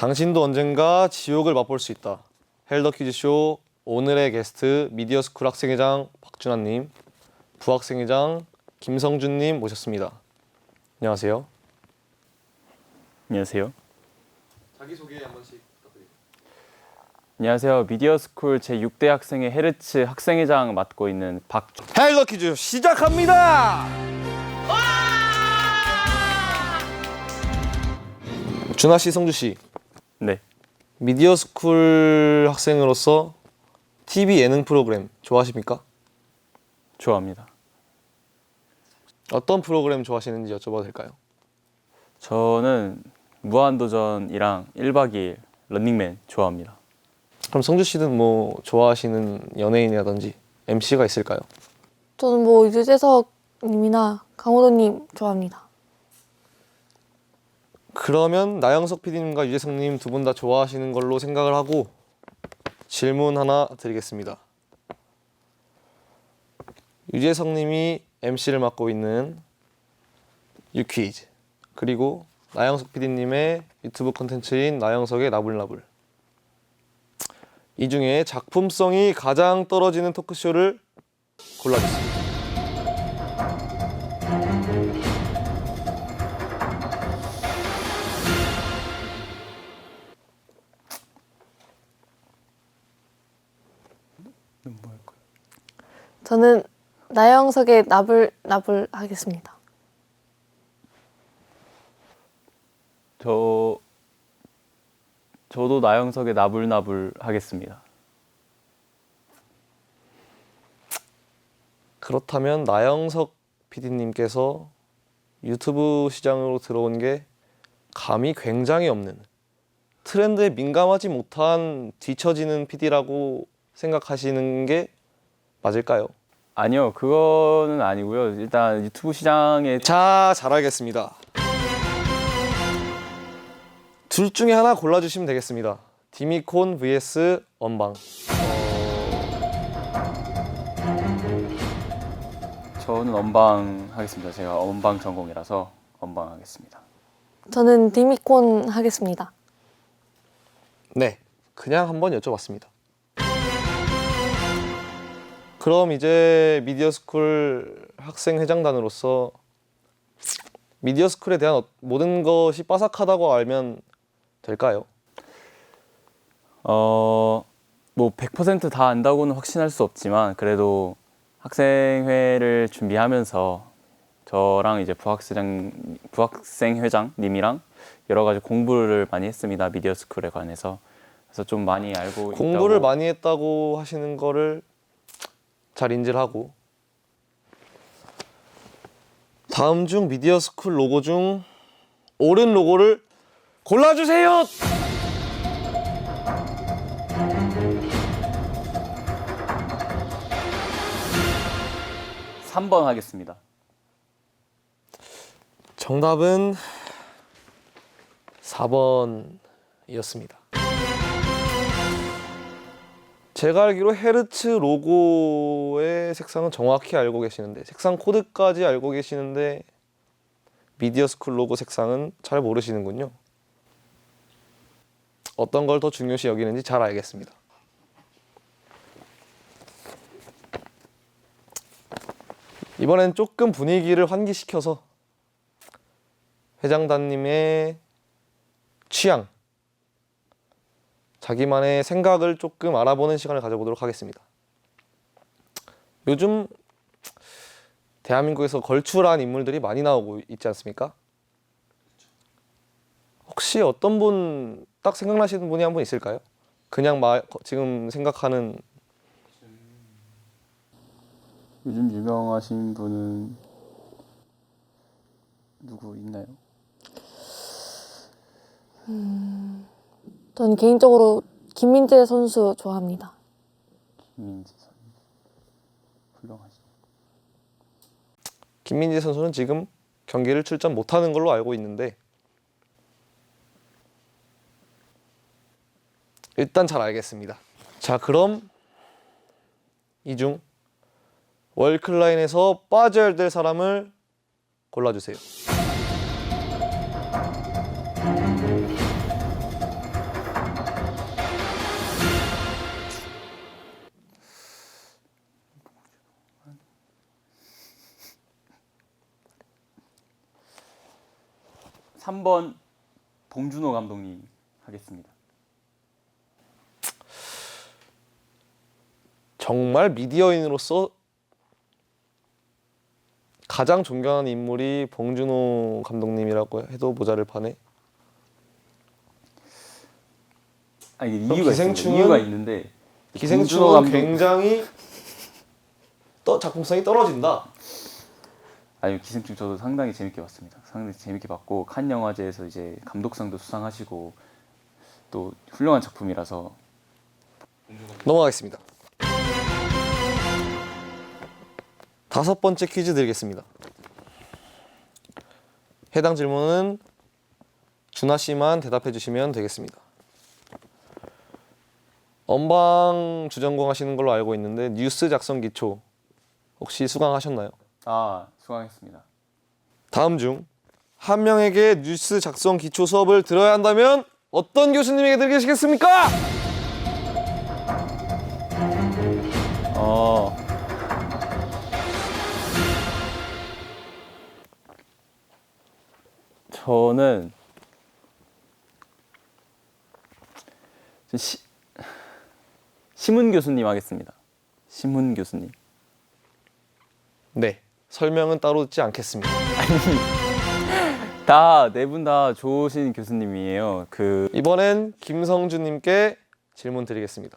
당신도 언젠가 지옥을 맛볼 수 있다. 헬더 퀴즈쇼 오늘의 게스트 미디어스쿨 학생회장 박준환님, 부학생회장 김성준님 모셨습니다. 안녕하세요. 안녕하세요. 자기 소개 한 번씩 부탁드립니다. 안녕하세요. 미디어스쿨 제 6대 학생회 헤르츠 학생회장 맡고 있는 박준. 헬더 퀴즈 시작합니다. 준하 씨, 성주 씨, 네. 미디어 스쿨 학생으로서 TV 예능 프로그램 좋아하십니까? 좋아합니다. 어떤 프로그램 좋아하시는지 여쭤봐도 될까요? 저는 무한도전이랑 1박 2일 런닝맨 좋아합니다. 그럼 성주 씨는 뭐 좋아하시는 연예인이라든지 MC가 있을까요? 저는 뭐 유재석님이나 강호동님 좋아합니다. 그러면 나영석 PD님과 유재석님 두 분 다 좋아하시는 걸로 생각을 하고 질문 하나 드리겠습니다. 유재석님이 MC를 맡고 있는 유퀴즈 그리고 나영석 PD님의 유튜브 콘텐츠인 나영석의 나불나불 이 중에 작품성이 가장 떨어지는 토크쇼를 골라주세요. 저는 나영석의 나불 나불 하겠습니다. 저 저도 나영석의 나불나불 하겠습니다. 그렇다면 나영석 PD님께서 유튜브 시장으로 들어온 게 감이 굉장히 없는 트렌드에 민감하지 못한 뒤처지는 PD라고 생각하시는 게 맞을까요? 아니요, 그거는 아니고요. 일단 유튜브 시장에 자, 잘 알겠습니다. 둘 중에 하나 골라주시면 되겠습니다. 디미콘 vs 언방. 저는 언방 하겠습니다. 제가 언방 전공이라서 언방 하겠습니다. 저는 디미콘 하겠습니다. 네, 그냥 한번 여쭤봤습니다. 그럼 이제 미디어스쿨 학생 회장단으로서 미디어스쿨에 대한 어- 모든 것이 빠삭하다고 알면 될까요? 어, 뭐 100%다 안다고는 확신할 수 없지만 그래도 학생회를 준비하면서 저랑 이제 부학생 부학생 회장님이랑 여러 가지 공부를 많이 했습니다 미디어 스쿨에 관해서 그래서 좀 많이 알고 공부를 있다고. 많이 했다고 하시는 거를 잘 인지를 하고 다음 중 미디어 스쿨 로고 중 옳은 로고를 골라주세요. 3번 하겠습니다. 정답은 4번이었습니다. 제가 알기로 헤르츠 로고의 색상은 정확히 알고 계시는데 색상 코드까지 알고 계시는데 미디어 스쿨 로고 색상은 잘 모르시는군요. 어떤 걸 더 중요시 여기는지 잘 알겠습니다. 이번엔 조금 분위기를 환기시켜서 회장단님의 취향, 자기만의 생각을 조금 알아보는 시간을 가져보도록 하겠습니다. 요즘 대한민국에서 걸출한 인물들이 많이 나오고 있지 않습니까? 혹시 어떤 분 딱 생각나시는 분이 한 분 있을까요? 그냥 마, 지금 생각하는 요즘 유명하신 분은 누구 있나요? 저 는 개인적으로 김민재 선수 좋아합니다. 김민지 선 훌륭하시죠. 김민재 선수는 지금 경기를 출전 못하는 걸로 알고 있는데 일단 잘 알겠습니다. 자 그럼 이중 월클라인에서 빠져야 될 사람을 골라주세요. 3번 봉준호 감독님 하겠습니다. 정말 미디어인으로서 가장 존경하는 인물이 봉준호 감독님이라고 해도 모자를 파네. 아 이게 이유가. 기생충은- 이유가 있는데 기생충은 굉장히 떠, 작품성이 떨어진다. 아니 기생충 저도 상당히 재밌게 봤습니다. 상당히 재밌게 봤고 칸 영화제에서 이제 감독상도 수상하시고 또 훌륭한 작품이라서 넘어가겠습니다. 다섯 번째 퀴즈 드리겠습니다. 해당 질문은 준하 씨만 대답해 주시면 되겠습니다. 언방 주전공 하시는 걸로 알고 있는데 뉴스 작성 기초 혹시 수강하셨나요? 아 수강했습니다. 다음 중 한 명에게 뉴스 작성 기초 수업을 들어야 한다면 어떤 교수님에게 들으시겠습니까? 어 저는 저 시, 심은 교수님 하겠습니다. 심은 교수님. 네, 설명은 따로 듣지 않겠습니다. 다 네 분 다 좋으신 교수님이에요. 그 이번엔 김성주님께 질문 드리겠습니다.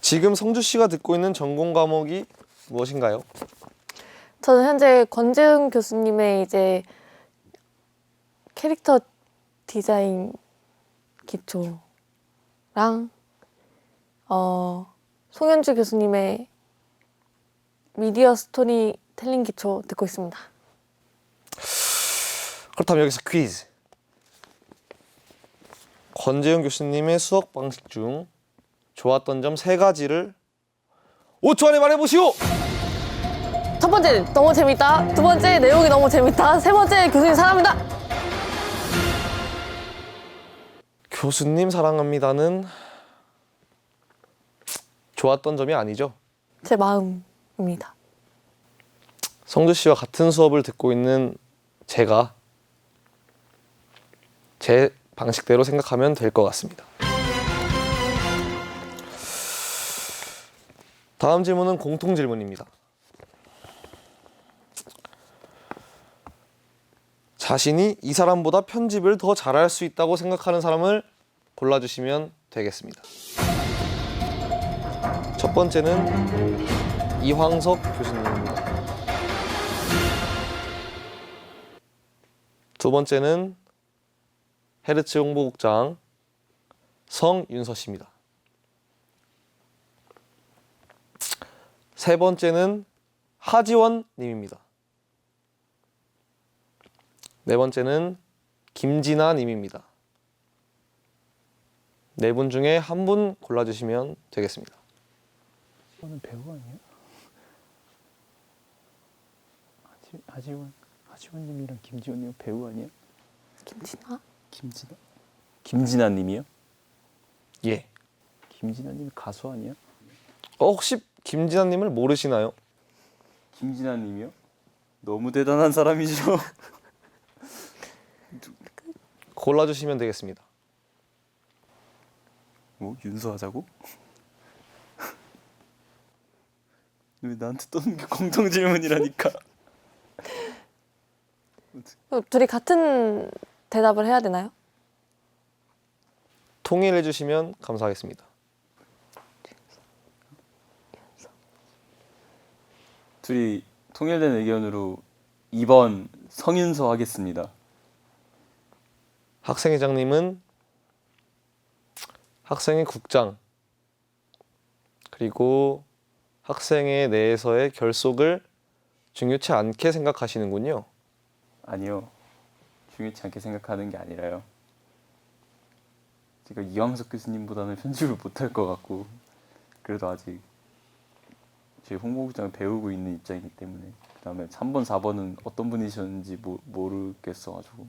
지금 성주 씨가 듣고 있는 전공 과목이 무엇인가요? 저는 현재 권재훈 교수님의 이제 캐릭터 디자인 기초랑 어 송현주 교수님의 미디어 스토리 텔링 기초 듣고 있습니다. 그렇다면 여기서 퀴즈. 권재윤 교수님의 수업 방식 중 좋았던 점 세 가지를 5초 안에 말해보시오. 첫 번째 너무 재밌다. 두 번째 내용이 너무 재밌다. 세 번째 교수님 사랑합니다. 교수님 사랑합니다는 좋았던 점이 아니죠. 제 마음입니다. 성주 씨와 같은 수업을 듣고 있는 제가 제 방식대로 생각하면 될 것 같습니다. 다음 질문은 공통 질문입니다. 자신이 이 사람보다 편집을 더 잘할 수 있다고 생각하는 사람을 골라주시면 되겠습니다. 첫 번째는 이황석 교수님 두 번째는 헤르츠 홍보국장 성윤서 씨입니다. 세 번째는 하지원 님입니다. 네 번째는 김진아 님입니다. 네 분 중에 한 분 골라주시면 되겠습니다. 저는 배우 아니에요? 하지 하지원 하지원님이랑 김지원님 배우 아니야? 김진아? 김진아 김진아님이요? 예. 김진아님 가수 아니야? 어, 혹시 김진아 님을 모르시나요? 김진아님이요? 너무 대단한 사람이죠. 골라주시면 되겠습니다. 뭐 윤수하자고? 왜 나한테 떠는 게 공통 질문이라니까. 그럼 둘이 같은 대답을 해야 되나요? 통일해 주시면 감사하겠습니다. 둘이 통일된 의견으로 2번 성윤서 하겠습니다. 학생회장님은 학생회 국장 그리고 학생회 내에서의 결속을 중요치 않게 생각하시는군요. 아니요. 중요치 않게 생각하는 게 아니라요. 제가 이왕석 교수님보다는 편집을 못할 것 같고 그래도 아직 제 홍보국장을 배우고 있는 입장이기 때문에 그 다음에 3번, 4번은 어떤 분이셨는지 모, 모르겠어가지고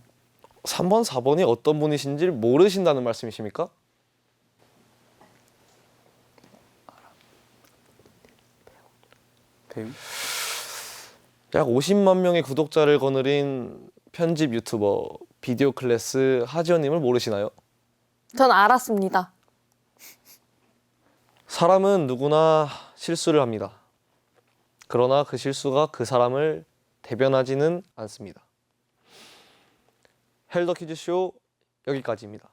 3번, 4번이 어떤 분이신지 모르신다는 말씀이십니까? 배우? 약 50만 명의 구독자를 거느린 편집 유튜버 비디오 클래스 하지원님을 모르시나요? 전 알았습니다. 사람은 누구나 실수를 합니다. 그러나 그 실수가 그 사람을 대변하지는 않습니다. 헬더 퀴즈쇼 여기까지입니다.